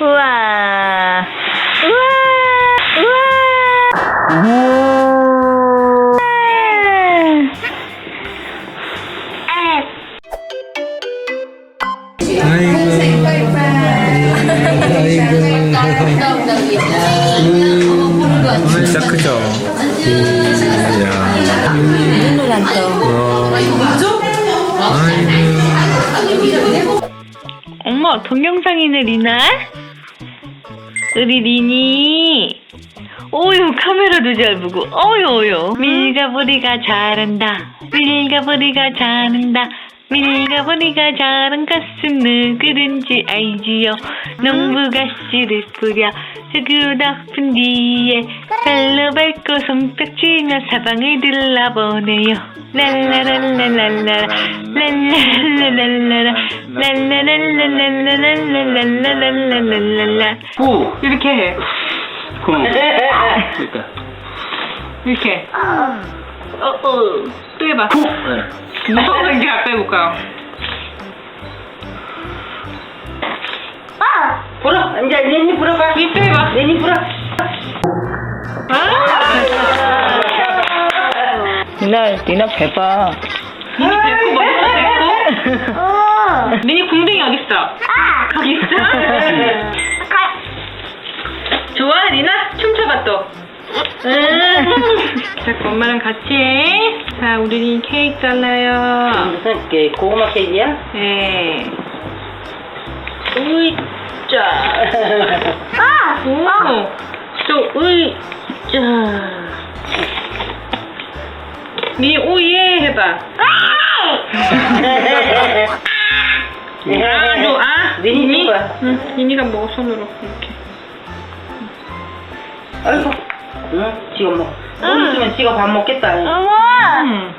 우와. 우와. 진짜 크죠? 이야. 눈을 안 떠. 아이고. 어머, 동영상이네, 리나? 우리 리니. 오유, 카메라도 잘 보고. 어유, 어유. 밀가부리가 잘한다. 밀가부리가 잘한다. 밀가부리가 잘한 것은 누구든지 알지요. 농부가씨를 뿌려 흙으로 덮은 뒤에 발로 밟고 손뼉치며 사방을 둘러보네요. 랄라랄라랄라 랄라랄라랄라 랄라랄라랄라랄라랄라랄라랄라 후. 이렇게 해. 쿵. 그러니까. 이렇게. 어, 어. 또 해봐. 네. 어, 이제 아까 해볼까요? 불어 이제 내니 불어봐 이또 해봐. 내니 불어 아! 니나 니나 배봐 니니 뱉고 먹어 뱉고. 니니 궁뎅이 어디 있어? 거기 있어? 좋아 리나 춤춰봐 또. 자 엄마랑 같이 해. 자 우리 린 케이크 잘라요. 무슨 게 고구마 케이크야? 네. 으이짜. 오. 또 으이짜. 니 오예 해봐. 아, 너 아. 니니 줄 거야. 응, 니니가 먹어 손으로 이렇게. 아이고 응? 지금 뭐 오른쪽은 지금 밥 먹겠다. 응.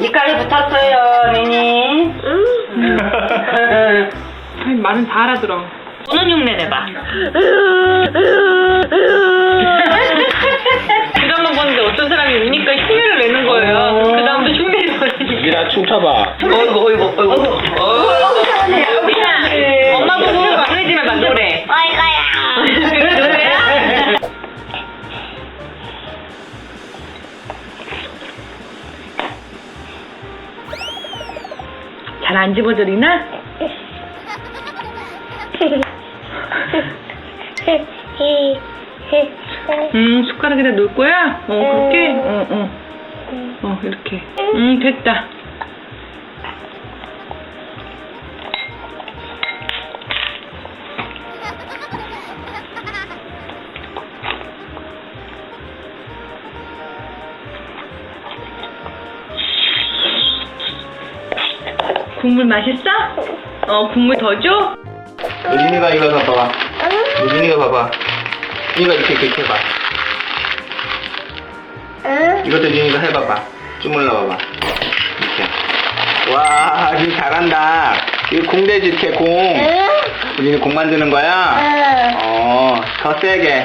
이까지 붙었어요 니니. 아이, 말은 다 알아들어. 우는 흉내 내봐. 그 다음만 보는데 어떤 사람이 우니까 흉내를 내는 거예요. 그 다음도 흉내를 내니. 미라 춤춰봐. 어이구 어이구 어이구 미나, 엄마 보고 노래 좀 해봐, 노래. 그래, 안 집어져, 리나? 음, 숟가락에다 놓을 거야? 어, 그렇게? 어, 어. 어, 이렇게. 음, 됐다. 국물 맛있어? 어, 국물 더 줘? 유진이가 이거 봐봐. 유진이가 봐봐. 이거 이렇게 이렇게 해봐. 이것도 유진이가 해봐봐. 주물러 봐봐. 이렇게. 와, 유진이 잘한다. 이거 공대지 이렇게 공. 유진이 공 만드는 거야? 어, 더 세게.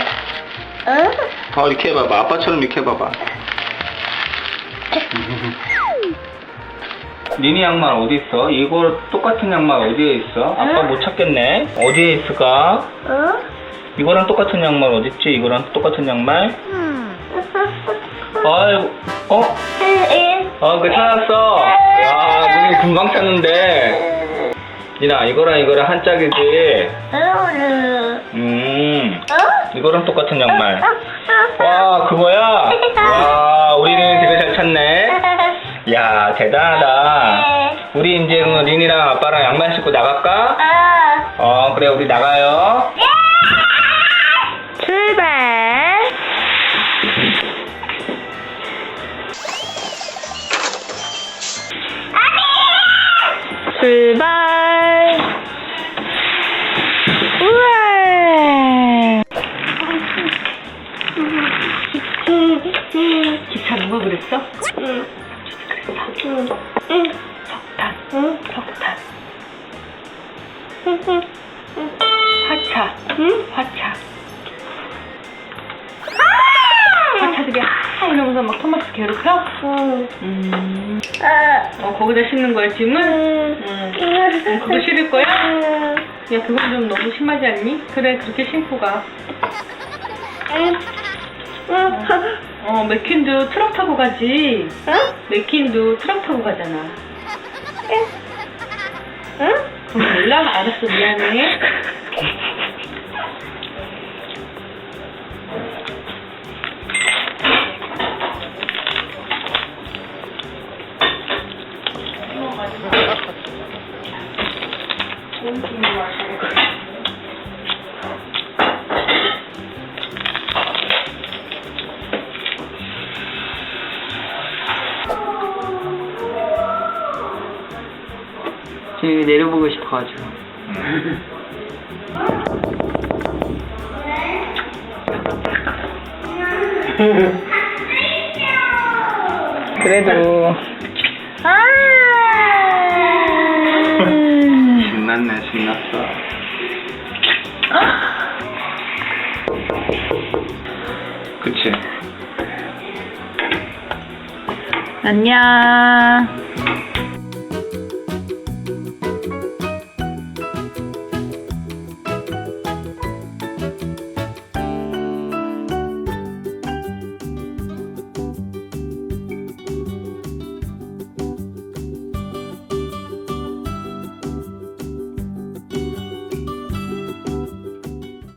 더 이렇게 해봐봐. 아빠처럼 이렇게 해봐봐. 니니 양말 어디 있어? 이거 똑같은 양말 어디에 있어? 아빠 못 찾겠네. 어디에 있을까? 이거랑 똑같은 양말 어디 있지? 이거랑 똑같은 양말? 아이고, 어? 어, 그 찾았어. 야, 눈이 금방 찾는데. 니나 이거랑 이거랑 한 짝이지. 음, 이거랑 똑같은 양말. 와, 그거야? 와, 우리는 되게 잘 찾네. 야, 대단하다. 우리 이제 그럼 린이랑 아빠랑 양말 신고 나갈까? 어, 그래, 우리 나가요. 출발. 출발. 우와. 기차 누가 그랬어? 응. 응. 석탄. 응. 석탄. 화차. 응? 화차. 화차들이 하 이러면서 막 토마스 괴롭혀? 응. 음. 어, 거기다 싣는 거야, 짐을? 응. 응. 그거 실을 거야? 야 그건 좀 너무 심하지 않니? 그래 그렇게 신고 가. 어 맥킨도 트럭 타고 가지. 맥킨도 트럭 타고 가잖아. 응? 그럼 몰라? 알았어 미안해. 지금 내려보고 싶어가지고. 그래도 신났네, 신났어. 그치? 안녕.